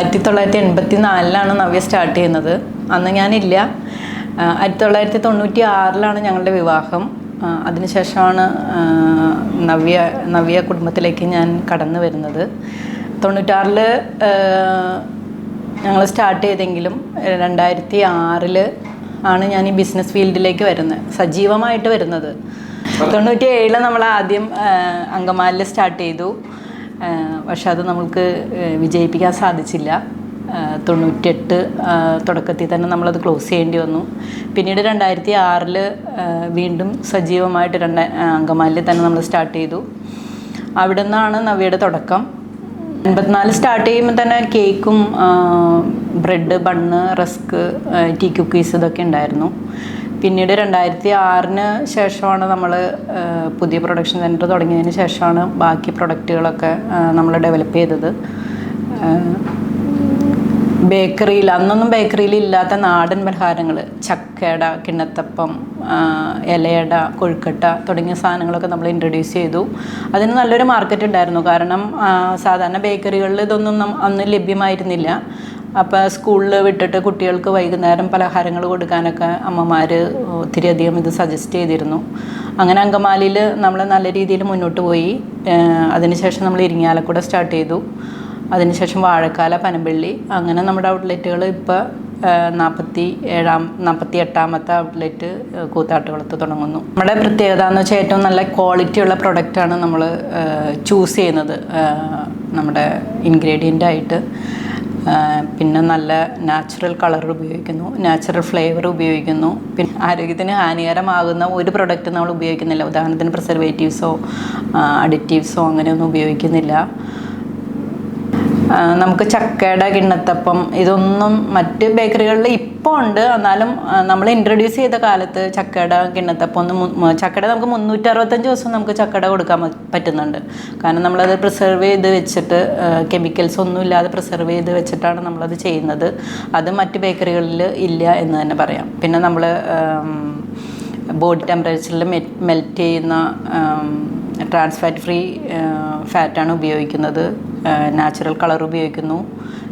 ആയിരത്തി തൊള്ളായിരത്തി എൺപത്തി നാലിലാണ് നവ്യ സ്റ്റാർട്ട് ചെയ്യുന്നത്. അന്ന് ഞാനില്ല. ആയിരത്തി തൊള്ളായിരത്തി തൊണ്ണൂറ്റി ആറിലാണ് ഞങ്ങളുടെ വിവാഹം. അതിനുശേഷമാണ് നവ്യ നവ്യ കുടുംബത്തിലേക്ക് ഞാൻ കടന്നു വരുന്നത്. തൊണ്ണൂറ്റാറിൽ ഞങ്ങൾ സ്റ്റാർട്ട് ചെയ്തെങ്കിലും രണ്ടായിരത്തി ആറിൽ ആണ് ഞാൻ ഈ ബിസിനസ് ഫീൽഡിലേക്ക് വരുന്നത്. സജീവമായിട്ട് വരുന്നത്. തൊണ്ണൂറ്റി ഏഴിൽ നമ്മൾ ആദ്യം അങ്കമാലിൽ സ്റ്റാർട്ട് ചെയ്തു. പക്ഷെ അത് നമ്മൾക്ക് വിജയിപ്പിക്കാൻ സാധിച്ചില്ല. തൊണ്ണൂറ്റെട്ട് തുടക്കത്തിൽ തന്നെ നമ്മളത് ക്ലോസ് ചെയ്യേണ്ടി വന്നു. പിന്നീട് രണ്ടായിരത്തി ആറിൽ വീണ്ടും സജീവമായിട്ട് രണ്ട അങ്കമാലിൽ തന്നെ നമ്മൾ സ്റ്റാർട്ട് ചെയ്തു. അവിടെ നിന്നാണ് നവ്യയുടെ തുടക്കം. എൺപത്തിനാല് സ്റ്റാർട്ട് ചെയ്യുമ്പോൾ തന്നെ കേക്കും bread bun rusk tea cookies ഇതൊക്കെ ഉണ്ടായിരുന്നു. പിന്നീട് രണ്ടായിരത്തി ആറിന് ശേഷമാണ് നമ്മൾ പുതിയ പ്രൊഡക്ഷൻ സെന്റർ തുടങ്ങിയതിന് ശേഷമാണ് ബാക്കി പ്രൊഡക്റ്റുകളൊക്കെ നമ്മൾ ഡെവലപ്പ് ചെയ്തത്. ബേക്കറിയിൽ അന്നൊന്നും ബേക്കറിയിൽ ഇല്ലാത്ത നാടൻ പലഹാരങ്ങൾ ചക്കയുടെ കിണ്ണത്തപ്പം ഇലയട കൊഴുക്കട്ട തുടങ്ങിയ സാധനങ്ങളൊക്കെ നമ്മൾ ഇൻട്രൊഡ്യൂസ് ചെയ്തു. അതിന് നല്ലൊരു മാർക്കറ്റ് ഉണ്ടായിരുന്നു. കാരണം സാധാരണ ബേക്കറികളിൽ ഇതൊന്നും അന്ന് ലഭ്യമായിരുന്നില്ല. അപ്പോൾ സ്കൂളിൽ വിട്ടിട്ട് കുട്ടികൾക്ക് വൈകുന്നേരം പലഹാരങ്ങൾ കൊടുക്കാനൊക്കെ അമ്മമാർ ഒത്തിരി അധികം ഇത് സജസ്റ്റ് ചെയ്തിരുന്നു. അങ്ങനെ അങ്കമാലിയിൽ നമ്മൾ നല്ല രീതിയിൽ മുന്നോട്ട് പോയി. അതിനുശേഷം നമ്മൾ ഇരിങ്ങാലക്കൂടെ സ്റ്റാർട്ട് ചെയ്തു. അതിനുശേഷം വാഴക്കാല പനമ്പള്ളി അങ്ങനെ നമ്മുടെ ഔട്ട്ലെറ്റുകൾ ഇപ്പോൾ നാൽപ്പത്തി ഏഴാം നാൽപ്പത്തി എട്ടാമത്തെ ഔട്ട്ലെറ്റ് കൂത്താട്ടുകുളത്ത് തുടങ്ങുന്നു. നമ്മുടെ പ്രത്യേകത എന്ന് വെച്ചാൽ ഏറ്റവും നല്ല ക്വാളിറ്റിയുള്ള പ്രൊഡക്റ്റാണ് നമ്മൾ ചൂസ് ചെയ്യുന്നത് നമ്മുടെ ഇൻഗ്രീഡിയന്റ് ആയിട്ട്. ആ, പിന്നെ നല്ല നാച്ചുറൽ കളർ ഉപയോഗിക്കുന്നു നാച്ചുറൽ ഫ്ലേവർ ഉപയോഗിക്കുന്നു. പിന്നെ ആരോഗ്യത്തിന് ഹാനികരമാകുന്ന ഒരു പ്രൊഡക്റ്റ് നമ്മൾ ഉപയോഗിക്കുന്നില്ല. ഉദാഹരണത്തിന് പ്രിസർവേറ്റീവ്സോ അഡിറ്റീവ്സോ അങ്ങനെയൊന്നും ഉപയോഗിക്കുന്നില്ല. നമുക്ക് ചക്കയുടെ കിണ്ണത്തപ്പം ഇതൊന്നും മറ്റ് ബേക്കറികളിൽ ഇപ്പോൾ ഉണ്ട്. എന്നാലും നമ്മൾ ഇൻട്രൊഡ്യൂസ് ചെയ്ത കാലത്ത് ചക്കയുടെ കിണ്ണത്തപ്പം ഒന്ന് ചക്കട നമുക്ക് മുന്നൂറ്ററുപത്തഞ്ച് ദിവസം നമുക്ക് ചക്കയുടെ കൊടുക്കാൻ പറ്റുന്നുണ്ട്. കാരണം നമ്മളത് പ്രിസർവ് ചെയ്ത് വെച്ചിട്ട് കെമിക്കൽസ് ഒന്നും ഇല്ലാതെ പ്രിസർവ് ചെയ്ത് വെച്ചിട്ടാണ് നമ്മളത് ചെയ്യുന്നത്. അത് മറ്റ് ബേക്കറികളിൽ ഇല്ല എന്ന് തന്നെ പറയാം. പിന്നെ നമ്മൾ ബോഡി ടെമ്പറേച്ചറിൽ മെൽറ്റ് ചെയ്യുന്ന ട്രാൻസ് ഫാറ്റ് ഫ്രീ ഫാറ്റാണ് ഉപയോഗിക്കുന്നത്. നാച്ചുറൽ കളർ ഉപയോഗിക്കുന്നു.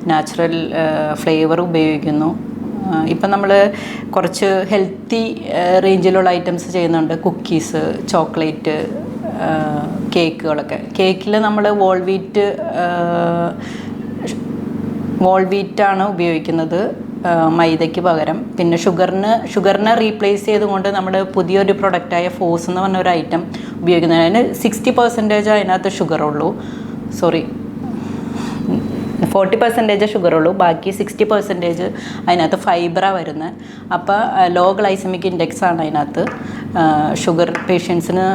നാച്ചുറൽ ഫ്ലേവർ ഉപയോഗിക്കുന്നു. ഇപ്പം നമ്മൾ കുറച്ച് ഹെൽത്തി റേഞ്ചിലുള്ള ഐറ്റംസ് ചെയ്യുന്നുണ്ട്. കുക്കീസ് ചോക്ലേറ്റ് കേക്കുകളൊക്കെ കേക്കിൽ നമ്മൾ വോൾവീറ്റ് വോൾവീറ്റാണ് വോൾ ഉപയോഗിക്കുന്നത് മൈദയ്ക്ക് പകരം. പിന്നെ ഷുഗറിന് ഷുഗറിനെ റീപ്ലേസ് ചെയ്തുകൊണ്ട് നമ്മൾ പുതിയൊരു പ്രൊഡക്റ്റായ ഫോസ് എന്ന് പറഞ്ഞ ഒരു ഐറ്റം ഉപയോഗിക്കുന്നത്. അതിന് സിക്സ്റ്റി പെർസെന്റേജ് അതിനകത്ത് ഷുഗറുള്ളൂ സോറി ഫോർട്ടി പെർസെന്റേജ് ഷുഗർ ഉള്ളൂ ബാക്കി സിക്സ്റ്റി പെർസെന്റേജ് അതിനകത്ത് ഫൈബറാണ് വരുന്നത് അപ്പോൾ ലോ ഗ്ലൈസമിക് ഇൻഡെക്സ് ആണ് അതിനകത്ത് ഷുഗർ പേഷ്യൻസിന്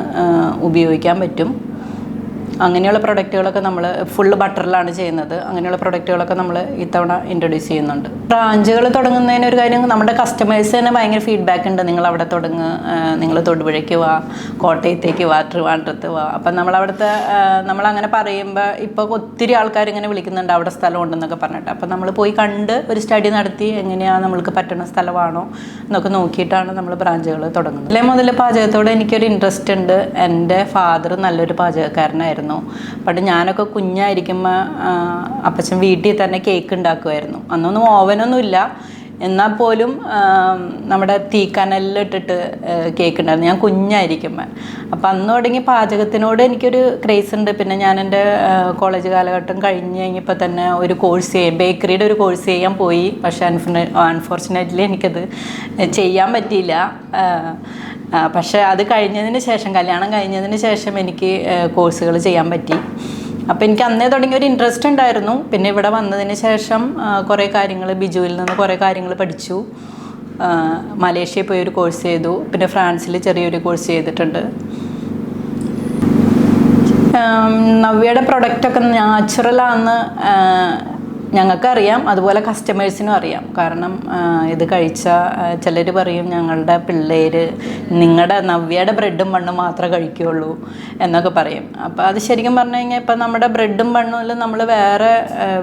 ഉപയോഗിക്കാൻ പറ്റും. അങ്ങനെയുള്ള പ്രൊഡക്റ്റുകളൊക്കെ നമ്മൾ ഫുള്ള് ബട്ടറിലാണ് ചെയ്യുന്നത്. അങ്ങനെയുള്ള പ്രൊഡക്റ്റുകളൊക്കെ നമ്മൾ ഇത്തവണ ഇൻട്രൊഡ്യൂസ് ചെയ്യുന്നുണ്ട്. ബ്രാഞ്ചുകൾ തുടങ്ങുന്നതിന് ഒരു കാര്യം നമ്മുടെ കസ്റ്റമേഴ്സ് തന്നെ ഭയങ്കര ഫീഡ്ബാക്ക് ഉണ്ട്. നിങ്ങൾ അവിടെ തുടങ്ങുക നിങ്ങൾ തൊടുപുഴയ്ക്ക് വാ കോട്ടയത്തേക്ക് വാ ട്രിവാൻഡ്രത്ത് വാ. അപ്പം നമ്മളവിടുത്തെ നമ്മളങ്ങനെ പറയുമ്പോൾ ഇപ്പോൾ ഒത്തിരി ആൾക്കാർ ഇങ്ങനെ വിളിക്കുന്നുണ്ട് അവിടെ സ്ഥലം ഉണ്ടെന്നൊക്കെ പറഞ്ഞിട്ട്. അപ്പം നമ്മൾ പോയി കണ്ട് ഒരു സ്റ്റഡി നടത്തി എങ്ങനെയാണ് നമ്മൾക്ക് പറ്റുന്ന സ്ഥലമാണോ എന്നൊക്കെ നോക്കിയിട്ടാണ് നമ്മൾ ബ്രാഞ്ചുകൾ തുടങ്ങുന്നത്. അല്ലേ മുതൽ പാചകത്തോട് എനിക്കൊരു ഇൻട്രസ്റ്റ് ഉണ്ട്. എന്റെ ഫാദർ നല്ലൊരു പാചകക്കാരനായിരുന്നു. പണ്ട് ഞാനൊക്കെ കുഞ്ഞായിരിക്കുമ്പോൾ അപ്പച്ചൻ വീട്ടിൽ തന്നെ കേക്ക് ഉണ്ടാക്കുമായിരുന്നു അന്നൊന്നും ഓവനൊന്നും ഇല്ല. എന്നാൽ പോലും നമ്മുടെ തീക്കനലിലിട്ടിട്ട് കേക്ക് ഉണ്ടായിരുന്നു. ഞാൻ കുഞ്ഞായിരിക്കുമ്പോൾ അപ്പം അന്ന് തുടങ്ങി പാചകത്തിനോട് എനിക്കൊരു ക്രേസ് ഉണ്ട്. പിന്നെ ഞാൻ എന്റെ കോളേജ് കാലഘട്ടം കഴിഞ്ഞ് കഴിഞ്ഞപ്പോൾ തന്നെ ഒരു കോഴ്സ് ചെയ്യാൻ ബേക്കറിയുടെ ഒരു കോഴ്സ് ചെയ്യാൻ പോയി. പക്ഷേ അൺഫോർച്ചുനേറ്റ്ലി എനിക്കത് ചെയ്യാൻ പറ്റിയില്ല. പക്ഷേ അത് കഴിഞ്ഞതിന് ശേഷം കല്യാണം കഴിഞ്ഞതിന് ശേഷം എനിക്ക് കോഴ്സുകൾ ചെയ്യാൻ പറ്റി. അപ്പോൾ എനിക്ക് അന്നേ തുടങ്ങിയ ഒരു ഇൻട്രസ്റ്റ് ഉണ്ടായിരുന്നു. പിന്നെ ഇവിടെ വന്നതിന് ശേഷം കുറേ കാര്യങ്ങൾ ബിജുവിൽ നിന്ന് കുറേ കാര്യങ്ങൾ പഠിച്ചു. മലേഷ്യയിൽ പോയി ഒരു കോഴ്സ് ചെയ്തു. പിന്നെ ഫ്രാൻസിൽ ചെറിയൊരു കോഴ്സ് ചെയ്തിട്ടുണ്ട്. നവ്യയുടെ പ്രൊഡക്റ്റൊക്കെ നാച്ചുറലാണെന്ന് ഞങ്ങൾക്കറിയാം അതുപോലെ കസ്റ്റമേഴ്സിനും അറിയാം. കാരണം ഇത് കഴിച്ച ചിലർ പറയും ഞങ്ങളുടെ പിള്ളേർ നിങ്ങളുടെ നവ്യയുടെ ബ്രെഡും മണ്ണും മാത്രമേ കഴിക്കുകയുള്ളൂ എന്നൊക്കെ പറയും. അപ്പോൾ അത് ശരിക്കും പറഞ്ഞു കഴിഞ്ഞാൽ ഇപ്പം നമ്മുടെ ബ്രെഡും മണ്ണും നമ്മൾ വേറെ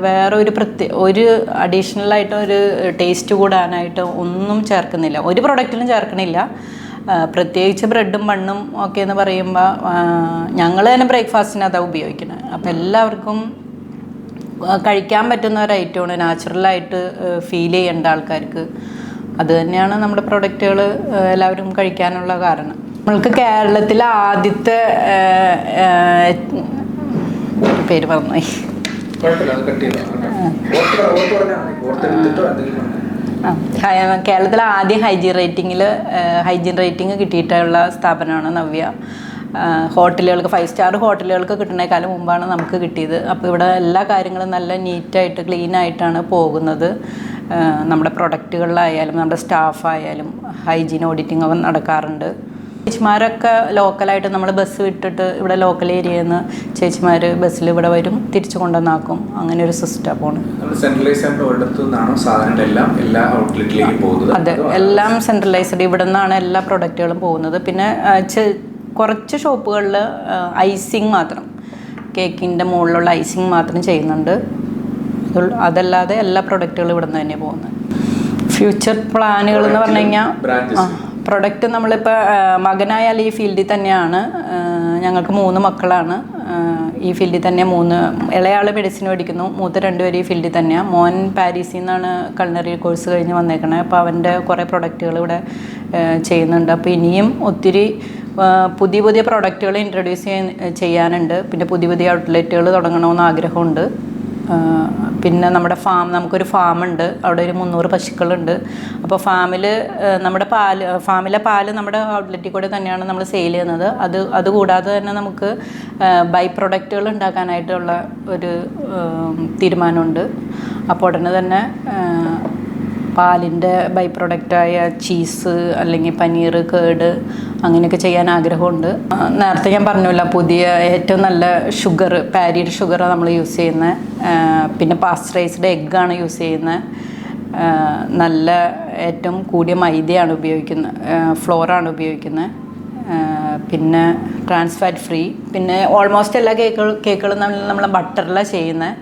വേറെ ഒരു പ്രത്യേക ഒരു അഡീഷണലായിട്ട് ഒരു ടേസ്റ്റ് കൂടാനായിട്ട് ഒന്നും ചേർക്കുന്നില്ല. ഒരു പ്രൊഡക്റ്റിലും ചേർക്കണില്ല. പ്രത്യേകിച്ച് ബ്രെഡും മണ്ണും ഒക്കെ എന്ന് പറയുമ്പോൾ ഞങ്ങൾ തന്നെ ബ്രേക്ക്ഫാസ്റ്റിന് അതാണ് ഉപയോഗിക്കുന്നത് അപ്പോൾ എല്ലാവർക്കും കഴിക്കാൻ പറ്റുന്ന ഒരു ഐറ്റമാണ്. നാച്ചുറലായിട്ട് ഫീൽ ചെയ്യേണ്ട ആൾക്കാർക്ക്. അത് തന്നെയാണ് നമ്മുടെ പ്രൊഡക്റ്റുകൾ എല്ലാവരും കഴിക്കാനുള്ള കാരണം. നമ്മൾക്ക് കേരളത്തിലെ ആദ്യത്തെ പേര് പറഞ്ഞു കേരളത്തിലെ ആദ്യ ഹൈജീൻ റേറ്റിങ്ങിൽ ഹൈജീൻ റേറ്റിംഗ് കിട്ടിയിട്ടുള്ള സ്ഥാപനമാണ് നവ്യ. ഹോട്ടലുകൾക്ക് ഫൈവ് സ്റ്റാർ ഹോട്ടലുകൾക്ക് കിട്ടുന്നേക്കാളും മുമ്പാണ് നമുക്ക് കിട്ടിയത്. അപ്പോൾ ഇവിടെ എല്ലാ കാര്യങ്ങളും നല്ല നീറ്റായിട്ട് ക്ലീൻ ആയിട്ടാണ് പോകുന്നത്. നമ്മുടെ പ്രൊഡക്റ്റുകളിലായാലും നമ്മുടെ സ്റ്റാഫായാലും ഹൈജീൻ ഓഡിറ്റിംഗ് ഒക്കെ നടക്കാറുണ്ട്. ചേച്ചിമാരൊക്കെ ലോക്കലായിട്ട് നമ്മൾ ബസ് വിട്ടിട്ട് ഇവിടെ ലോക്കൽ ഏരിയയിൽ നിന്ന് ചേച്ചിമാർ ബസ്സിൽ ഇവിടെ വരും തിരിച്ചു കൊണ്ടുവന്നാക്കും. അങ്ങനെ ഒരു ഔട്ട്ലെറ്റിലേക്ക് പോകുന്നത്. അതെ എല്ലാം സെൻട്രലൈസ്ഡ് ഇവിടെ നിന്നാണ് എല്ലാ പ്രൊഡക്റ്റുകളും പോകുന്നത്. പിന്നെ കുറച്ച് ഷോപ്പുകളിൽ ഐസിങ് മാത്രം. കേക്കിന്റെ മുകളിലുള്ള ഐസിങ് മാത്രം ചെയ്യുന്നുണ്ട്. അതല്ലാതെ എല്ലാ പ്രൊഡക്റ്റുകളും ഇവിടെ നിന്ന് തന്നെ പോകുന്നത്. ഫ്യൂച്ചർ പ്ലാനുകൾ എന്ന് പറഞ്ഞു കഴിഞ്ഞാൽ പ്രൊഡക്റ്റ് നമ്മളിപ്പോൾ മകനായാൽ ഈ ഫീൽഡിൽ തന്നെയാണ്. ഞങ്ങൾക്ക് മൂന്ന് മക്കളാണ്. ഈ ഫീൽഡിൽ തന്നെ മൂന്ന് ഇളയാൾ മെഡിസിൻ പഠിക്കുന്നു മൂത്ത രണ്ടുപേരും ഈ ഫീൽഡിൽ തന്നെയാണ് മോൻ പാരീസിൽ നിന്നാണ് കൾണറി കോഴ്സ് കഴിഞ്ഞ് വന്നേക്കണേ. അപ്പോൾ അവന്റെ കുറേ പ്രൊഡക്റ്റുകൾ ഇവിടെ ചെയ്യുന്നുണ്ട്. അപ്പോൾ ഇനിയും ഒത്തിരി പുതിയ പുതിയ പ്രൊഡക്റ്റുകൾ ഇൻട്രൊഡ്യൂസ് ചെയ്യാനുണ്ട്. പിന്നെ പുതിയ പുതിയ ഔട്ട്ലെറ്റുകൾ തുടങ്ങണമെന്ന് ആഗ്രഹമുണ്ട്. പിന്നെ നമ്മുടെ ഫാം നമുക്കൊരു ഫാം ഉണ്ട്. അവിടെ ഒരു മുന്നൂറ് പശുക്കളുണ്ട്. അപ്പോൾ ഫാമിൽ നമ്മുടെ പാൽ ഫാമിലെ പാൽ നമ്മുടെ ഔട്ട്ലെറ്റിൽ കൂടെ തന്നെയാണ് നമ്മൾ സെയിൽ ചെയ്യുന്നത്. അത് അതുകൂടാതെ തന്നെ നമുക്ക് ബൈ പ്രൊഡക്റ്റുകൾ ഉണ്ടാക്കാനായിട്ടുള്ള ഒരു തീരുമാനമുണ്ട്. അപ്പോൾ ഉടനെ തന്നെ പാലിന്റെ ബൈ പ്രൊഡക്റ്റായ ചീസ് അല്ലെങ്കിൽ പനീർ കേട് അങ്ങനെയൊക്കെ ചെയ്യാൻ ആഗ്രഹമുണ്ട്. നേരത്തെ ഞാൻ പറഞ്ഞില്ല പുതിയ ഏറ്റവും നല്ല ഷുഗർ പാരീഡ് ഷുഗർ നമ്മൾ യൂസ് ചെയ്യുന്നത് പിന്നെ പാസ്ചറൈസ്ഡ് എഗ്ഗാണ് യൂസ് ചെയ്യുന്നത് നല്ല ഏറ്റവും കൂടിയ മൈദയാണ് ഉപയോഗിക്കുന്നത് ഫ്ലോറാണ് ഉപയോഗിക്കുന്നത് പിന്നെ ട്രാൻസ്ഫാറ്റ് ഫ്രീ പിന്നെ ഓൾമോസ്റ്റ് എല്ലാ കേക്കുകൾ കേക്കുകളും നമ്മൾ നമ്മൾ ബട്ടറിലാണ് ചെയ്യുന്നത്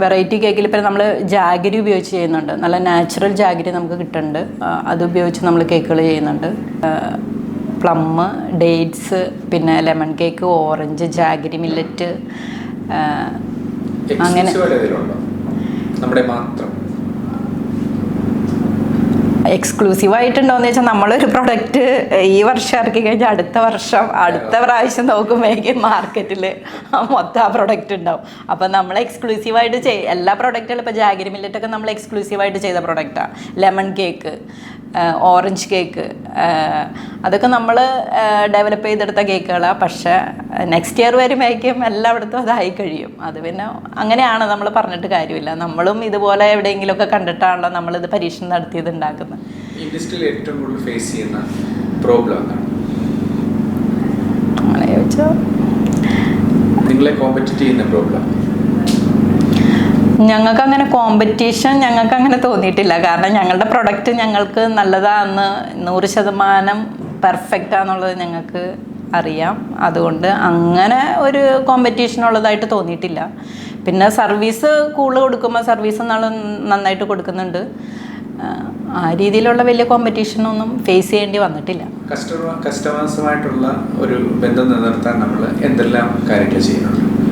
വെറൈറ്റി കേക്കിൽ ഇപ്പം നമ്മൾ ജാഗരി ഉപയോഗിച്ച് ചെയ്യുന്നുണ്ട്. നല്ല നാച്ചുറൽ ജാഗരി നമുക്ക് കിട്ടുന്നുണ്ട്. അത് ഉപയോഗിച്ച് നമ്മൾ കേക്കുകൾ ചെയ്യുന്നുണ്ട്. പ്ലം ഡേറ്റ്സ് പിന്നെ lemon cake orange jaggery millet അങ്ങനെ നമ്മുടെ മാത്രം. എക്സ്ക്ലൂസീവ് ആയിട്ടുണ്ടോന്ന് വെച്ചാൽ നമ്മളൊരു പ്രൊഡക്റ്റ് ഈ വർഷം ഇറക്കി കഴിഞ്ഞാൽ അടുത്ത വർഷം അടുത്ത പ്രാവശ്യം നോക്കുമ്പോഴേക്കും മാർക്കറ്റിൽ മൊത്തം ആ പ്രൊഡക്റ്റ് ഉണ്ടാവും. അപ്പം നമ്മൾ എക്സ്ക്ലൂസീവായിട്ട് ചെയ് എല്ലാ പ്രൊഡക്റ്റുകളും ഇപ്പോൾ ജാഗരി മില്ലറ്റൊക്കെ നമ്മൾ എക്സ്ക്ലൂസീവായിട്ട് ചെയ്ത പ്രൊഡക്റ്റാണ് ലെമൺ കേക്ക് ഓറഞ്ച് കേക്ക് അതൊക്കെ നമ്മൾ ഡെവലപ്പ് ചെയ്തെടുത്ത കേക്കുകളാണ് പക്ഷേ നെക്സ്റ്റ് ഇയർ വരുമ്പോഴേക്കും എല്ലായിടത്തും അതായി കഴിയും. അത് പിന്നെ അങ്ങനെയാണ് നമ്മൾ പറഞ്ഞിട്ട് കാര്യമില്ല. നമ്മളും ഇതുപോലെ എവിടെയെങ്കിലുമൊക്കെ കണ്ടിട്ടാണല്ലോ നമ്മളിത് പരീക്ഷണം നടത്തിയത് ഉണ്ടാക്കുന്നത്. ഇൻഡസ്ട്രിയിൽ ഏറ്റവും കൂടുതൽ ഫേസ് ചെയ്യുന്ന പ്രോബ്ലം എന്താണ്? അങ്ങനെ ചോദിച്ചാൽ നിങ്ങളെ കോമ്പറ്റീറ്റ് ചെയ്യുന്ന പ്രോബ്ലം ഞങ്ങൾക്ക് അങ്ങനെ കോമ്പറ്റീഷൻ ഞങ്ങൾക്ക് അങ്ങനെ തോന്നിയിട്ടില്ല. കാരണം ഞങ്ങളുടെ പ്രൊഡക്റ്റ് ഞങ്ങൾക്ക് നല്ലതാണെന്ന് നൂറ് ശതമാനം പെർഫെക്റ്റ് ആണെന്നുള്ളത് ഞങ്ങൾക്ക് അറിയാം. അതുകൊണ്ട് അങ്ങനെ ഒരു കോമ്പറ്റീഷൻ ഉള്ളതായിട്ട് തോന്നിയിട്ടില്ല. പിന്നെ സർവീസ് കൂടുതൽ കൊടുക്കുമ്പോൾ സർവീസ് നമ്മൾ നന്നായിട്ട് കൊടുക്കുന്നുണ്ട്. ആ, രീതിയിലുള്ള വലിയ കോമ്പറ്റീഷനൊന്നും ഫേസ് ചെയ്യേണ്ടി വന്നിട്ടില്ല. കസ്റ്റമേഴ്സുമായിട്ടുള്ള ഒരു ബന്ധം നിലനിർത്താൻ നമ്മൾ എന്തെല്ലാം കാര്യങ്ങൾ ചെയ്യുന്നുണ്ട്?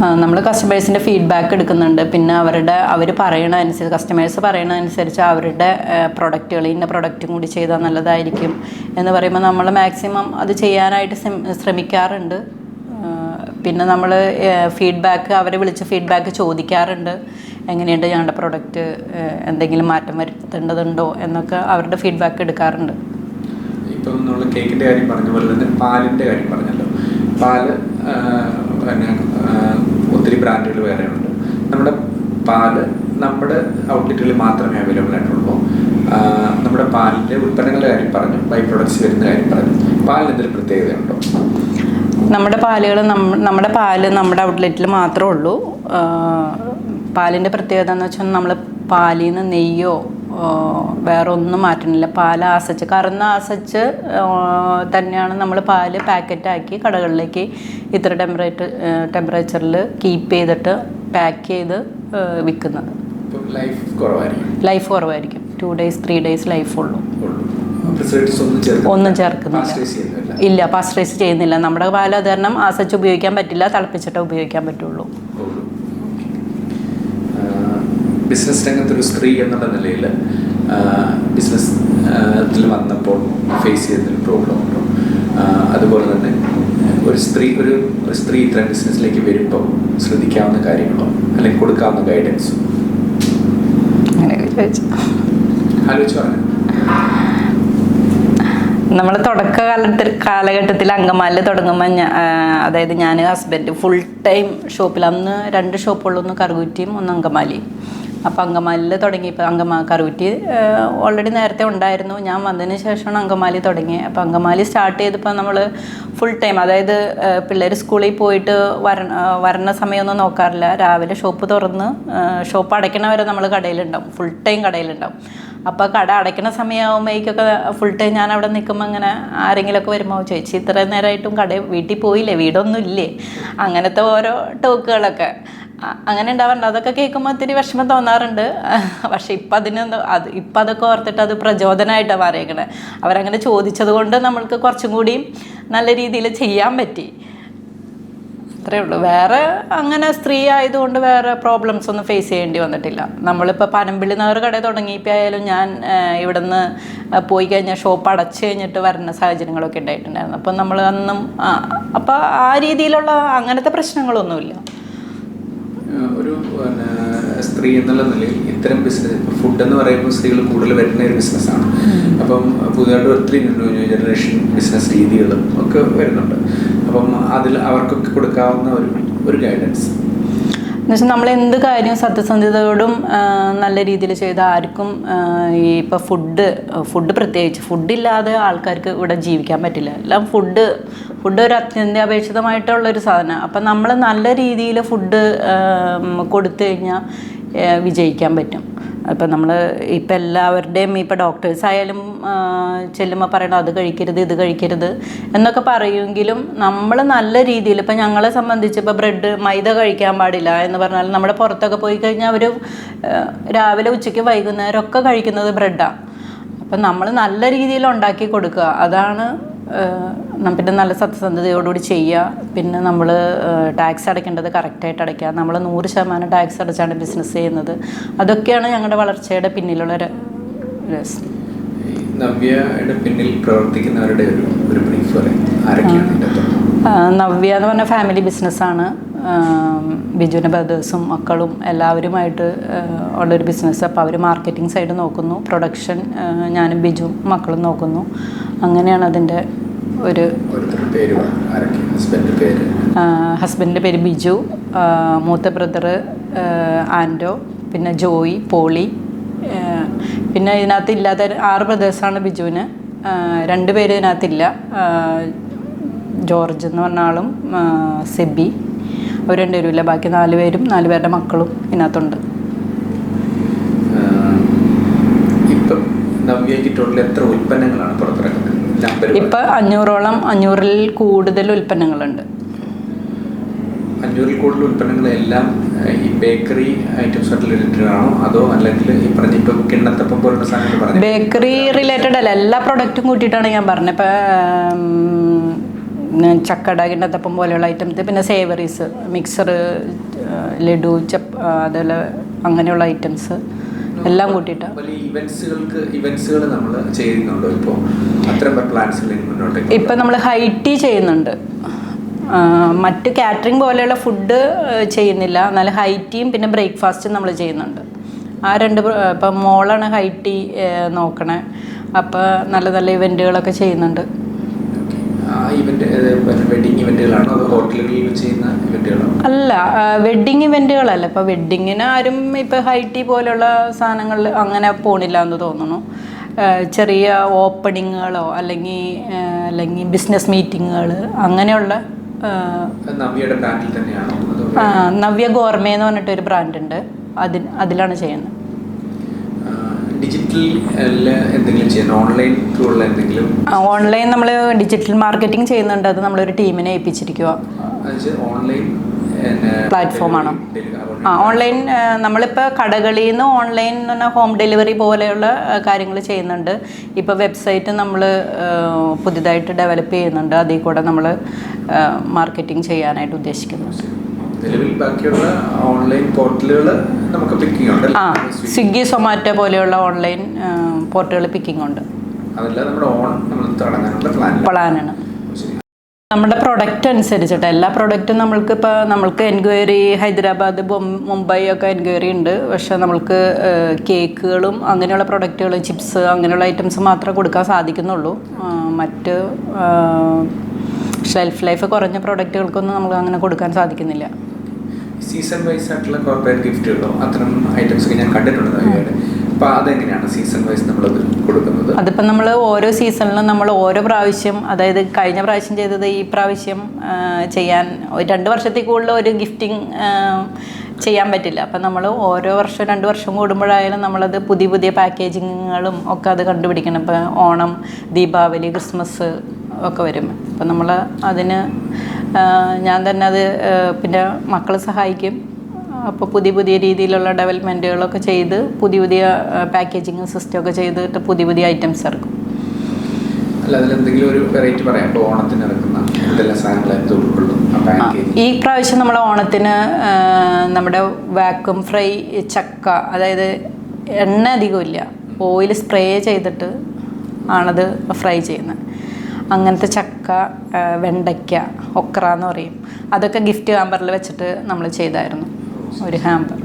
നമ്മൾ കസ്റ്റമേഴ്സിന്റെ ഫീഡ്ബാക്ക് എടുക്കുന്നുണ്ട്. പിന്നെ അവരുടെ അവർ പറയണ അനുസരിച്ച് കസ്റ്റമേഴ്സ് പറയണ അനുസരിച്ച് അവരുടെ പ്രൊഡക്റ്റുകൾ ഇന്ന പ്രൊഡക്റ്റും കൂടി ചെയ്താൽ നല്ലതായിരിക്കും എന്ന് പറയുമ്പോൾ നമ്മൾ മാക്സിമം അത് ചെയ്യാനായിട്ട് ശ്രമ- ശ്രമിക്കാറുണ്ട്. പിന്നെ നമ്മൾ ഫീഡ്ബാക്ക് അവരെ വിളിച്ച് ഫീഡ്ബാക്ക് ചോദിക്കാറുണ്ട്. എങ്ങനെയുണ്ട് ഞങ്ങളുടെ പ്രൊഡക്റ്റ് എന്തെങ്കിലും മാറ്റം വരുത്തേണ്ടതുണ്ടോ എന്നൊക്കെ അവരുടെ ഫീഡ്ബാക്ക് എടുക്കാറുണ്ട്. ഇപ്പം നമ്മൾ കേക്കിന്റെ കാര്യം പറഞ്ഞ പോലെ തന്നെ പാലിന്റെ കാര്യം പറഞ്ഞല്ലോ. പാൽ ഒത്തിരി ബ്രാൻഡുകൾ വേറെ ഉണ്ട്. നമ്മുടെ പാൽ നമ്മുടെ ഔട്ട്ലെറ്റുകളിൽ മാത്രമേ അവൈലബിൾ ആയിട്ടുള്ളൂ. നമ്മുടെ പാലിന്റെ ഉൽപ്പന്നങ്ങളുടെ കാര്യം പറഞ്ഞു ബൈ പ്രൊഡക്ട്സ് വരുന്ന കാര്യം പറഞ്ഞു. പാലിന് എന്തെങ്കിലും പ്രത്യേകതയുണ്ടോ? നമ്മുടെ പാലുകൾ നമ്മുടെ പാൽ നമ്മുടെ ഔട്ട്ലെറ്റിൽ മാത്രമേ ഉള്ളൂ. പാലിന്റെ പ്രത്യേകത എന്ന് വെച്ചാൽ നമ്മൾ പാലിൽ നിന്ന് നെയ്യോ വേറെ ഒന്നും മാറ്റണില്ല. പാൽ ആസച്ച് കറന്ന് ആസച്ച് തന്നെയാണ് നമ്മൾ പാൽ പാക്കറ്റാക്കി കടകളിലേക്ക് ഇത്ര ടെമ്പറേറ്റ് ടെമ്പറേച്ചറിൽ കീപ്പ് ചെയ്തിട്ട് പാക്ക് ചെയ്ത് വിൽക്കുന്നത് ലൈഫ് കുറവായിരിക്കും. Two days three days life ഉള്ളൂ. ഒന്നും ചേർക്കുന്നില്ല. ഇല്ല പാസ്റ്ററൈസ് ചെയ്യുന്നില്ല. നമ്മുടെ പാൽ അത് കാരണം ആസച്ച് ഉപയോഗിക്കാൻ പറ്റില്ല തിളപ്പിച്ചിട്ടേ ഉപയോഗിക്കാൻ പറ്റുള്ളൂ ഉള്ളൂ ബിസിനസ് രംഗത്തൊരു സ്ത്രീ എന്നുള്ള നിലയിൽ ബിസിനസ് ത്തിൽ വന്നപ്പോൾ ഫേസ് ചെയ്തൊരു പ്രോബ്ലം ഉണ്ടോ. അതുപോലെ തന്നെ ഒരു സ്ത്രീ ഒരു ഒരു സ്ത്രീ ഇത്തരം ബിസിനസ്സിലേക്ക് വരുമ്പോൾ ശ്രദ്ധിക്കാവുന്ന കാര്യങ്ങളോ അല്ലെങ്കിൽ കൊടുക്കാവുന്ന ഗൈഡൻസോ നമ്മൾ തുടക്ക കാലത്തിൽ കാലഘട്ടത്തിൽ അങ്കമാലിൽ തുടങ്ങുമ്പോൾ ഞാൻ അതായത് ഞാൻ ഹസ്ബൻഡ് ഫുൾ ടൈം ഷോപ്പിൽ അന്ന് രണ്ട് ഷോപ്പുള്ളൊന്ന് കറുകുറ്റിയും ഒന്ന് അങ്കമാലിയും. അപ്പോൾ അങ്കമാലിയിൽ തുടങ്ങിയപ്പോൾ അങ്കമാ കറൂറ്റി ഓൾറെഡി നേരത്തെ ഉണ്ടായിരുന്നു. ഞാൻ വന്നതിന് ശേഷമാണ് അങ്കമാലി തുടങ്ങിയത് അപ്പോൾ അങ്കമാലി സ്റ്റാർട്ട് ചെയ്തപ്പോൾ നമ്മൾ ഫുൾ ടൈം അതായത് പിള്ളേർ സ്കൂളിൽ പോയിട്ട് വര വരണ സമയമൊന്നും നോക്കാറില്ല. രാവിലെ ഷോപ്പ് തുറന്ന് ഷോപ്പ് അടയ്ക്കണ വരെ നമ്മൾ കടയിലുണ്ടാവും. Full time കടയിലുണ്ടാവും. അപ്പോൾ കട അടയ്ക്കുന്ന സമയമാകുമ്പോഴേക്കൊക്കെ ഫുൾ ടൈം ഞാൻ അവിടെ നിൽക്കുമ്പോൾ അങ്ങനെ ആരെങ്കിലുമൊക്കെ വരുമ്പോൾ ചേച്ചി ഇത്ര നേരമായിട്ടും കട വീട്ടിൽ പോയില്ലേ? വീടൊന്നും ഇല്ലേ? അങ്ങനത്തെ ഓരോ ടോക്കുകളൊക്കെ അങ്ങനെ ഉണ്ടാവാറുണ്ട്. അതൊക്കെ കേൾക്കുമ്പോൾ ഒത്തിരി വിഷമം തോന്നാറുണ്ട്. പക്ഷെ ഇപ്പം അതിനൊന്നും അത് ഇപ്പം അതൊക്കെ ഓർത്തിട്ട് അത് പ്രചോദനമായിട്ടാണ് മാറിയേക്കണേ അവരങ്ങനെ ചോദിച്ചത് കൊണ്ട് നമ്മൾക്ക് കുറച്ചും കൂടി നല്ല രീതിയിൽ ചെയ്യാൻ പറ്റി. അത്രേ ഉള്ളൂ. വേറെ അങ്ങനെ സ്ത്രീ ആയതുകൊണ്ട് വേറെ പ്രോബ്ലംസ് ഒന്നും ഫേസ് ചെയ്യേണ്ടി വന്നിട്ടില്ല. നമ്മളിപ്പോൾ പനമ്പിള്ളി നഗർ കട തുടങ്ങിയപ്പോൾ ആയാലും ഞാൻ ഇവിടെ നിന്ന് പോയി കഴിഞ്ഞാൽ ഷോപ്പ് അടച്ചു കഴിഞ്ഞിട്ട് വരുന്ന സാഹചര്യങ്ങളൊക്കെ ഉണ്ടായിട്ടുണ്ടായിരുന്നു. അപ്പം നമ്മൾ അന്നും അപ്പോൾ ആ രീതിയിലുള്ള അങ്ങനത്തെ പ്രശ്നങ്ങളൊന്നുമില്ല. ഒരു പിന്നെ, സ്ത്രീ എന്നുള്ള നിലയിൽ ഇത്തരം ബിസിനസ് ഇപ്പോൾ ഫുഡ് എന്ന് പറയുമ്പോൾ സ്ത്രീകൾ കൂടുതൽ വരുന്ന ഒരു ബിസിനസ്സാണ് അപ്പം പുതിയതായിട്ട് ഒത്തിരി ന്യൂ ജനറേഷൻ ബിസിനസ് രീതികളും ഒക്കെ വരുന്നുണ്ട്. അപ്പം അതിൽ അവർക്കൊക്കെ കൊടുക്കാവുന്ന ഒരു ഒരു ഗൈഡൻസ് എന്നുവെച്ചാൽ നമ്മൾ എന്ത് കാര്യവും സത്യസന്ധതയോടും നല്ല രീതിയിൽ ചെയ്ത ആർക്കും ഈ ഇപ്പോൾ ഫുഡ് ഫുഡ് പ്രത്യേകിച്ച് ഫുഡില്ലാതെ ആൾക്കാർക്ക് ഇവിടെ ജീവിക്കാൻ പറ്റില്ല. എല്ലാം ഫുഡ് ഫുഡ് ഒരു അത്യന്താപേക്ഷിതമായിട്ടുള്ള ഒരു സാധനം. അപ്പം നമ്മൾ നല്ല രീതിയിൽ ഫുഡ് കൊടുത്തു കഴിഞ്ഞാൽ വിജയിക്കാൻ പറ്റും. അപ്പം നമ്മൾ ഇപ്പം എല്ലാവരുടെയും ഇപ്പം ഡോക്ടേഴ്സ് ആയാലും ചെല്ലുമ്പോൾ പറയണം അത് കഴിക്കരുത് ഇത് കഴിക്കരുത് എന്നൊക്കെ പറയുമെങ്കിലും നമ്മൾ നല്ല രീതിയിൽ ഇപ്പം ഞങ്ങളെ സംബന്ധിച്ച് ഇപ്പോൾ ബ്രെഡ് മൈദ കഴിക്കാൻ പാടില്ല എന്ന് പറഞ്ഞാൽ നമ്മുടെ പുറത്തൊക്കെ പോയി കഴിഞ്ഞാൽ അവർ രാവിലെ ഉച്ചയ്ക്ക് വൈകുന്നേരമൊക്കെ കഴിക്കുന്നത് ബ്രെഡാണ് അപ്പം നമ്മൾ നല്ല രീതിയിൽ ഉണ്ടാക്കി കൊടുക്കുക. അതാണ് പിന്നെ നല്ല സത്യസന്ധതയോടുകൂടി ചെയ്യുക. പിന്നെ നമ്മൾ ടാക്സ് അടയ്ക്കേണ്ടത് കറക്റ്റായിട്ട് അടയ്ക്കുക. നമ്മൾ നൂറ് ശതമാനം ടാക്സ് അടച്ചാണ് ബിസിനസ് ചെയ്യുന്നത്. അതൊക്കെയാണ് ഞങ്ങളുടെ വളർച്ചയുടെ പിന്നിലുള്ള രസം. നവ്യയുടെ പിന്നിൽ പ്രവർത്തിക്കുന്നവരുടെ ഒരു ഒരു ബ്രീഫ് നവ്യ എന്ന് പറഞ്ഞ ഫാമിലി ബിസിനസ്സാണ് ബിജുവിന്റെ ബ്രദേഴ്സും മക്കളും എല്ലാവരുമായിട്ട് ഉള്ളൊരു ബിസിനസ് അപ്പോൾ അവർ മാർക്കറ്റിംഗ് സൈഡ് നോക്കുന്നു. പ്രൊഡക്ഷൻ ഞാനും ബിജുവും മക്കളും നോക്കുന്നു. അങ്ങനെയാണ് അതിന്റെ ഒരു ഹസ്ബൻഡിന്റെ പേര് ബിജു മൂത്ത ബ്രദർ ആൻഡോ പിന്നെ ജോയി പോളി പിന്നെ ഇതിനകത്ത് ഇല്ലാത്ത ആറ് ബ്രദേഴ്സാണ് ബിജുവിന്. രണ്ട് പേര് ഇതിനകത്തില്ല. ജോർജ് എന്ന് പറഞ്ഞ ആളും സെബി. അവർ രണ്ടുപേരും ഇല്ല ബാക്കി നാല് പേരും നാല് പേരുടെ മക്കളും ഇതിനകത്തുണ്ട്. ഇപ്പം എത്ര ഉൽപ്പന്നങ്ങളാണ് ഇപ്പം അഞ്ഞൂറോളം അഞ്ഞൂറിൽ കൂടുതൽ ഉൽപ്പന്നങ്ങളുണ്ട്. അഞ്ഞൂറിൽ കൂടുതൽ ഉൽപ്പന്നങ്ങളെല്ലാം എല്ലാം ഈ ബേക്കറി ഐറ്റംസ് റിലേറ്റഡ് ആണോ? അതോ അല്ലെങ്കിൽ ഈ പറഞ്ഞ ഇപ്പൊ കിണ്ണത്തപ്പം പോലുള്ള സാധനങ്ങൾ പറഞ്ഞു ബേക്കറി റിലേറ്റഡ് അല്ല എല്ലാ പ്രൊഡക്റ്റും കൂട്ടിയിട്ടാണ് ഞാൻ പറഞ്ഞത്. ഇപ്പൊ ചക്കട കിണ്ണത്തപ്പം പോലെയുള്ള ഐറ്റംസ് പിന്നെ സേവറീസ് മിക്സർ ലഡു ചപ്പ് അതുപോലെ അങ്ങനെയുള്ള ഐറ്റംസ് എല്ലാം കൂട്ടിയിട്ടാണ് ഇപ്പൊ ഇവന്റ്സുകൾക്ക് ഇവന്റ്സുകൾ നമ്മൾ ചെയ്യുന്നുണ്ടോ. ഇപ്പോൾ അത്തരം പ്ലാൻസുകൾ മുന്നോട്ടേക്ക് ഇപ്പം നമ്മൾ ഹൈറ്റി ചെയ്യുന്നുണ്ട്. മറ്റ് കാറ്ററിംഗ് പോലെയുള്ള ഫുഡ് ചെയ്യുന്നില്ല. എന്നാലും ഹൈറ്റിയും പിന്നെ ബ്രേക്ക്ഫാസ്റ്റും നമ്മൾ ചെയ്യുന്നുണ്ട്. ആ രണ്ട് ഇപ്പം മോളാണ് ഹൈറ്റി നോക്കണേ. അപ്പോൾ നല്ല നല്ല ഇവന്റുകളൊക്കെ ചെയ്യുന്നുണ്ട്. ഇവന്റ് വെഡിങ് ഇവന്റുകളാണോ അതോ ഹോട്ടലുകളിൽ ചെയ്യുന്ന ഇവന്റുകളാണോ അല്ല വെഡ്ഡിങ് ഇവന്റുകളല്ല ഇപ്പോൾ വെഡ്ഡിങ്ങിന് ആരും ഇപ്പൊ ഹൈറ്റി പോലുള്ള സാധനങ്ങളിൽ അങ്ങനെ പോണില്ല എന്ന് തോന്നുന്നു. ചെറിയ ഓപ്പണിങ്ങുകളോ അല്ലെങ്കിൽ അല്ലെങ്കിൽ ബിസിനസ് മീറ്റിങ്ങുകൾ അങ്ങനെയുള്ള നവ്യയുടെ ബ്രാൻഡിൽ തന്നെയാണോ? നവ്യ ഗോർമേ എന്ന് പറഞ്ഞിട്ട് ഒരു ബ്രാൻഡ് ഉണ്ട്. അതിൽ അതിലാണ് ചെയ്യുന്നത്. ഡിജിറ്റൽ എന്തെങ്കിലും ചെയ്യുന്ന? ഓൺലൈൻ എന്തെങ്കിലും? ഓൺലൈൻ നമ്മൾ ഡിജിറ്റൽ മാർക്കറ്റിംഗ് ചെയ്യുന്നുണ്ട്. അത് നമ്മളൊരു ടീമിനെ ഏൽപ്പിച്ചിരിക്കുക പ്ലാറ്റ്ഫോമാണ് ഓൺലൈൻ ആണോ? ആ ഓൺലൈൻ നമ്മളിപ്പോൾ കടകളിൽ നിന്ന് ഓൺലൈൻ എന്ന് പറഞ്ഞാൽ ഹോം ഡെലിവറി പോലെയുള്ള കാര്യങ്ങൾ ചെയ്യുന്നുണ്ട്. ഇപ്പോൾ വെബ്സൈറ്റ് നമ്മൾ പുതിയതായിട്ട് ഡെവലപ്പ് ചെയ്യുന്നുണ്ട്. അതിൽ കൂടെ നമ്മൾ മാർക്കറ്റിംഗ് ചെയ്യാനായിട്ട് ഉദ്ദേശിക്കുന്നു. നിലവിൽ ബാക്കിയുള്ള ഓൺലൈൻ പോർട്ടലുകൾ നമുക്ക് പിക്കിംഗ് ഉണ്ട്. ആ സ്വിഗ്ഗി സൊമാറ്റോ പോലെയുള്ള ഓൺലൈൻ പോർട്ടുകൾ പിക്കിംഗ് ഉണ്ട്. അതല്ല നമ്മുടെ ഓൺ നമ്മൾ തുടങ്ങാനുള്ള പ്ലാൻ പ്ലാനാണ് നമ്മുടെ പ്രൊഡക്റ്റ് അനുസരിച്ചിട്ട് എല്ലാ പ്രൊഡക്റ്റും നമ്മൾക്ക് ഇപ്പോൾ നമ്മൾക്ക് എൻക്വയറി ഹൈദരാബാദ് മുംബൈ ഒക്കെ എൻക്വയറി ഉണ്ട്. പക്ഷേ നമ്മൾക്ക് കേക്കുകളും അങ്ങനെയുള്ള പ്രൊഡക്റ്റുകൾ ചിപ്സ് അങ്ങനെയുള്ള ഐറ്റംസ് മാത്രമേ കൊടുക്കാൻ സാധിക്കുന്നുള്ളൂ. മറ്റ് ഷെൽഫ് ലൈഫ് കുറഞ്ഞ പ്രൊഡക്റ്റുകൾക്കൊന്നും നമുക്ക് അങ്ങനെ കൊടുക്കാൻ സാധിക്കുന്നില്ല. സീസൺ വൈസ് ആയിട്ടുള്ള കോർപ്പറേറ്റ് ഗിഫ്റ്റുകളോ അത്തരം ഐറ്റംസ് ഒക്കെ ഞാൻ കണ്ടിട്ടുണ്ട് അപ്പൊ അതെങ്ങനെയാണ് സീസൺ വൈസ് നമ്മളത് കൊടുക്കുന്നത്? അതിപ്പോൾ നമ്മൾ ഓരോ സീസണിലും നമ്മൾ ഓരോ പ്രാവശ്യം അതായത് കഴിഞ്ഞ പ്രാവശ്യം ചെയ്തത് ഈ പ്രാവശ്യം ചെയ്യാൻ രണ്ട് വർഷത്തിൽ കൂടുതൽ ഒരു ഗിഫ്റ്റിംഗ് ചെയ്യാൻ പറ്റില്ല. അപ്പം നമ്മൾ ഓരോ വർഷം രണ്ട് വർഷം കൂടുമ്പോഴായാലും നമ്മളത് പുതിയ പുതിയ പാക്കേജിങ്ങുകളും ഒക്കെ അത് കണ്ടുപിടിക്കണം. ഇപ്പം ഓണം ദീപാവലി ക്രിസ്മസ് ഒക്കെ വരും. അപ്പം നമ്മൾ അതിന് ഞാൻ തന്നെ അത് പിന്നെ മക്കൾ സഹായിക്കും. അപ്പോൾ പുതിയ പുതിയ രീതിയിലുള്ള ഡെവലപ്മെന്റുകളൊക്കെ ചെയ്ത് പുതിയ പുതിയ പാക്കേജിങ് സിസ്റ്റമൊക്കെ ചെയ്തിട്ട് പുതിയ പുതിയ ഐറ്റംസ് ഇറക്കും. ഈ പ്രാവശ്യം നമ്മൾ ഓണത്തിന് നമ്മുടെ വാക്വം ഫ്രൈ ചക്ക അതായത് എണ്ണ അധികമില്ല. ഓയിൽ സ്പ്രേ ചെയ്തിട്ട് ആണത് ഫ്രൈ ചെയ്യുന്നത്. അങ്ങനത്തെ ചക്ക വെണ്ടയ്ക്ക ഒക്ര എന്ന് പറയും. അതൊക്കെ ഗിഫ്റ്റ് ഹാമ്പറിൽ വെച്ചിട്ട് നമ്മൾ ചെയ്തായിരുന്നു. ഒരു ഹാമ്പർ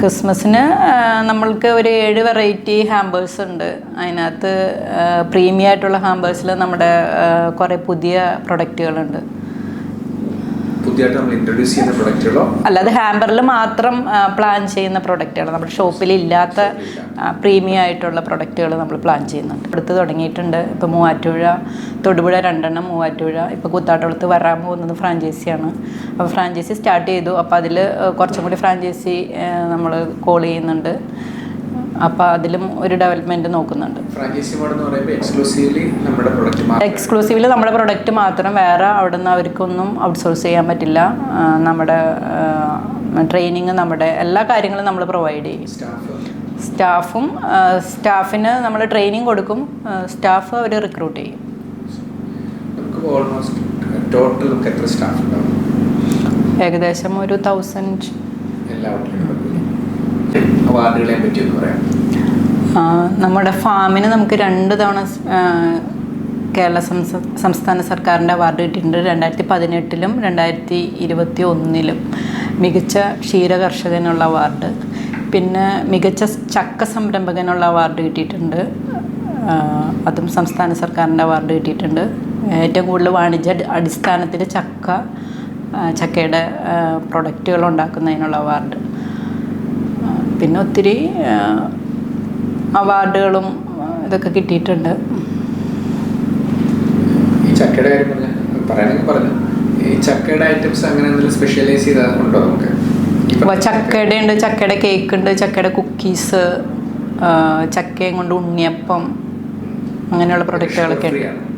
ക്രിസ്മസിന് നമ്മൾക്ക് ഒരു ഏഴ് വെറൈറ്റി ഹാമ്പേഴ്സ് ഉണ്ട്. അതിനകത്ത് പ്രീമിയം ആയിട്ടുള്ള ഹാമ്പേഴ്സിൽ നമ്മുടെ കുറേ പുതിയ പ്രൊഡക്റ്റുകളുണ്ട് പുതിയതായിട്ട് നമ്മൾ ഇൻട്രൊഡ്യൂസ് ചെയ്യുന്ന പ്രൊഡക്റ്റുകളോ അല്ലാതെ ഹാമ്പറിൽ മാത്രം പ്ലാൻ ചെയ്യുന്ന പ്രൊഡക്റ്റുകൾ നമ്മുടെ ഷോപ്പിൽ ഇല്ലാത്ത പ്രീമിയം ആയിട്ടുള്ള പ്രൊഡക്റ്റുകൾ നമ്മൾ പ്ലാൻ ചെയ്യുന്നുണ്ട്. എടുത്ത് തുടങ്ങിയിട്ടുണ്ട്. ഇപ്പോൾ മൂവാറ്റുപുഴ തൊടുപുഴ രണ്ടെണ്ണം മൂവാറ്റുപുഴ ഇപ്പോൾ കുത്താട്ടകുളത്ത് വരാൻ പോകുന്നത് ഫ്രാഞ്ചൈസിയാണ് അപ്പോൾ ഫ്രാഞ്ചൈസി സ്റ്റാർട്ട് ചെയ്തു. അപ്പോൾ അതിൽ കുറച്ചും കൂടി ഫ്രാഞ്ചൈസി നമ്മൾ കോൾ ചെയ്യുന്നുണ്ട്. അപ്പോൾ അതിലും ഒരു ഡെവലപ്മെന്റ് നോക്കുന്നുണ്ട്. എക്സ്ക്ലൂസീവ്ലി നമ്മുടെ പ്രൊഡക്റ്റ് മാത്രം. വേറെ അവിടെ നിന്ന് അവർക്കൊന്നും ഔട്ട്സോഴ്സ് ചെയ്യാൻ പറ്റില്ല. നമ്മുടെ ട്രെയിനിങ് നമ്മുടെ എല്ലാ കാര്യങ്ങളും നമ്മൾ പ്രൊവൈഡ് ചെയ്യും. സ്റ്റാഫും സ്റ്റാഫിന് നമ്മൾ ട്രെയിനിങ് കൊടുക്കും. സ്റ്റാഫ് അവർ റിക്രൂട്ട് ചെയ്യും. ടോട്ടൽ നമുക്ക് എത്ര സ്റ്റാഫ് ഉണ്ടാവും? ഏകദേശം ഒരു തൗസൻഡ് എല്ലാ അവാർഡുകളെ പറ്റി ഒന്ന് പറയാം നമ്മുടെ ഫാമിന് നമുക്ക് രണ്ട് തവണ കേരള സംസ- സംസ്ഥാന സർക്കാരിന്റെ അവാർഡ് കിട്ടിയിട്ടുണ്ട്. രണ്ടായിരത്തി പതിനെട്ടിലും രണ്ടായിരത്തി ഇരുപത്തി ഒന്നിലും മികച്ച ക്ഷീരകർഷകനുള്ള അവാർഡ്. പിന്നെ മികച്ച ചക്ക സംരംഭകനുള്ള അവാർഡ് കിട്ടിയിട്ടുണ്ട്. അതും സംസ്ഥാന സർക്കാരിന്റെ അവാർഡ് കിട്ടിയിട്ടുണ്ട്. ഏറ്റവും കൂടുതൽ വാണിജ്യ അടിസ്ഥാനത്തിൽ ചക്ക ചക്കയുടെ പ്രൊഡക്റ്റുകൾ ഉണ്ടാക്കുന്നതിനുള്ള അവാർഡ്. പിന്നെ ഒത്തിരി അവാർഡുകളും ഇതൊക്കെ കിട്ടിയിട്ടുണ്ട്. ഈ ചക്കയുടെ കാര്യം പറഞ്ഞ പറഞ്ഞു ഈ ചക്കയുടെ ഐറ്റംസ് അങ്ങനെ എന്തെങ്കിലും സ്പെഷ്യലൈസ് ചെയ്താൽ നമുക്ക്? ചക്കയുടെ ഉണ്ട് ചക്കയുടെ കേക്ക് ഉണ്ട് ചക്കയുടെ കുക്കീസ് ചക്കയും കൊണ്ട് ഉണ്ണിയപ്പം അങ്ങനെയുള്ള പ്രൊഡക്റ്റുകളൊക്കെ ഉണ്ട്.